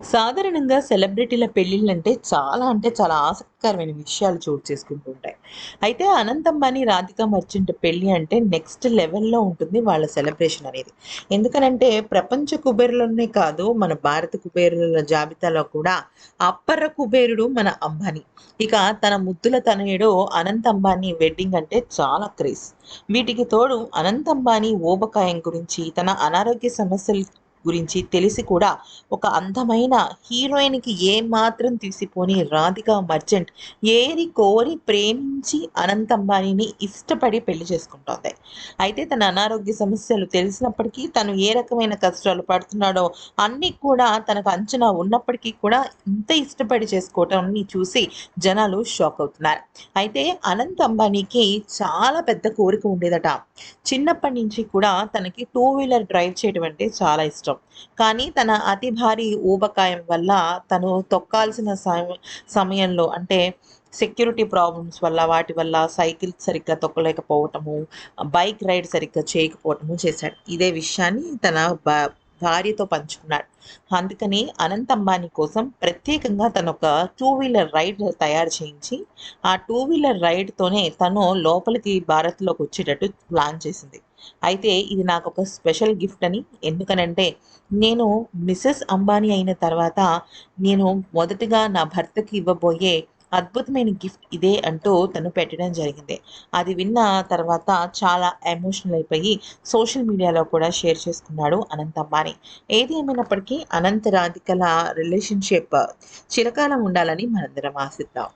సాధారణంగా సెలబ్రిటీల పెళ్ళిళ్ళంటే చాలా అంటే చాలా ఆసక్తికరమైన విషయాలు చోటు చేసుకుంటూ ఉంటాయి. అయితే అనంత్ అంబానీ, రాధిక మర్చెంట్ పెళ్ళి అంటే నెక్స్ట్ లెవెల్‌లో ఉంటుంది వాళ్ళ సెలబ్రేషన్ అనేది. ఎందుకనంటే ప్రపంచ కుబేరులోనే కాదు మన భారత కుబేరుల జాబితాలో కూడా అప్పర కుబేరుడు మన అంబానీ. ఇక తన ముద్దుల తనయుడు అనంత్ అంబానీ వెడ్డింగ్ అంటే చాలా క్రేజ్. వీటికి తోడు అనంత్ అంబానీ ఊబకాయం గురించి, తన అనారోగ్య సమస్యలు గురించి తెలిసి కూడా ఒక అందమైన హీరోయిన్‌కి ఏమాత్రం తీసిపోని రాధికా మర్చెంట్ ఏరి కోరి ప్రేమించి అనంత్ అంబానీని ఇష్టపడి పెళ్ళి చేసుకుంటోంది. అయితే తన అనారోగ్య సమస్యలు తెలిసినప్పటికీ తను ఏ రకమైన కష్టాలు పడుతున్నాడో అన్నీ కూడా తనకు అంచనా ఉన్నప్పటికీ కూడా ఇంత ఇష్టపడి చేసుకోవటాన్ని చూసి జనాలు షాక్ అవుతున్నారు. అయితే అనంత్ అంబానీకి చాలా పెద్ద కోరిక ఉండేదట. చిన్నప్పటి నుంచి కూడా తనకి టూ వీలర్ డ్రైవ్ చేయడం అంటే చాలా ఇష్టం. కానీ తన అతి భారీ ఊబకాయం వల్ల తను తొక్కాల్సిన సమయంలో అంటే సెక్యూరిటీ ప్రాబ్లమ్స్ వల్ల వాటి వల్ల సైకిల్ సరిగ్గా తొక్కలేకపోవటము, బైక్ రైడ్ సరిగ్గా చేయకపోవటము చేశాడు. ఇదే విషయాన్ని తన భా భార్యతో పంచుకున్నాడు. అందుకని అనంత్ అంబానీ కోసం ప్రత్యేకంగా తనొక టూ వీలర్ రైడ్ తయారు చేయించి, ఆ టూ వీలర్ రైడ్‌తోనే తను లోపలికి భారత్‌లోకి వచ్చేటట్టు ప్లాన్ చేసింది. అయితే ఇది నాకు ఒక స్పెషల్ గిఫ్ట్ అని ఎందుకనంటే నేను మిసెస్ అంబానీ అయిన తర్వాత నేను మొదటగా నా భర్తకి ఇవ్వబోయే అద్భుతమైన గిఫ్ట్ ఇదే అంటూ తను పెట్టడం జరిగింది. అది విన్న తర్వాత చాలా ఎమోషనల్ అయిపోయి సోషల్ మీడియాలో కూడా షేర్ చేసుకున్నాడు అనంత్ అంబానీ. ఏది ఏమైనప్పటికీ అనంత రాధికల రిలేషన్‌షిప్ చిరకాలం ఉండాలని మనందరం ఆశిద్దాం.